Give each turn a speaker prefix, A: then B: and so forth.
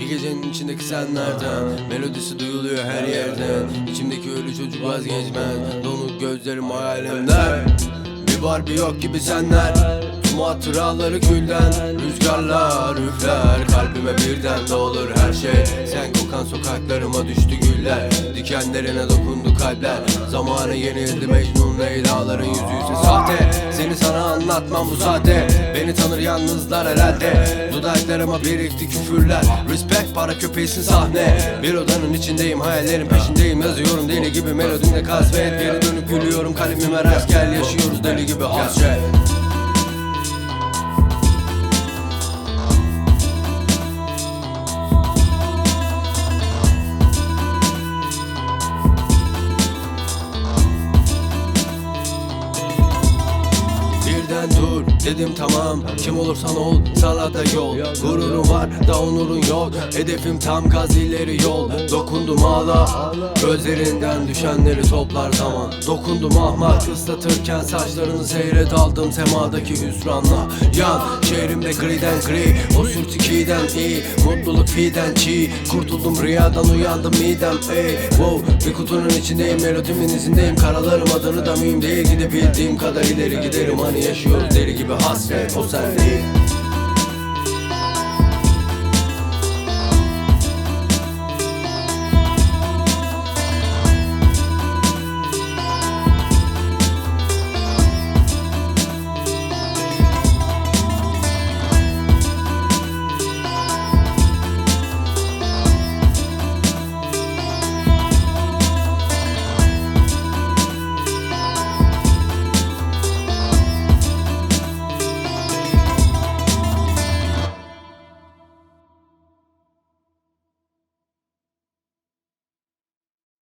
A: Bir gecenin içindeki senlerden Melodisi duyuluyor her yerden. İçimdeki ölü çocuk vazgeçmez Donuk gözlerim hayalimden. Bir var bir yok gibi senler Tüm hatıraları külden Rüzgarlar üfler Kalbime birden dağılır her şey. Sen kokan sokaklarıma düştü güller Dikenlerine dokundu kalpler. Zamanı yenildi Mecnun Leyla'ların yüzü ise sahte Seni sana anlatmam saatte Beni tanır yalnızlar herhalde. Dudaklarıma birikti küfürler. Respect para köpeğisin sahne. Bir odanın içindeyim hayallerin peşindeyim. Yazıyorum deli gibi melodimde kasvet Geri dönüp gülüyorum kalemime rast gel. Yaşıyoruz deli gibi hasret Birden dur dedim tamam. Kim olursan ol sana da yol. Gururum var da onurun yok. Hedefim tam gaz ileri yol. Dokundum ağla. Gözlerinden düşenleri toplar zaman. Dokundum ahmak ıslatırken Saçlarını seyre daldım semadaki hüsranla. Yan şehrimde griden gri O sürtükiden iyi Mutluluk fiden çiğ Kurtuldum rüyadan uyandım midem ey. Wow bir kutunun içindeyim melodimin izindeyim. Karalarım adını da mühim değil. Gidebildiğim kadar ileri giderim. Hani yaşıyoruz deli gibi hasret O değil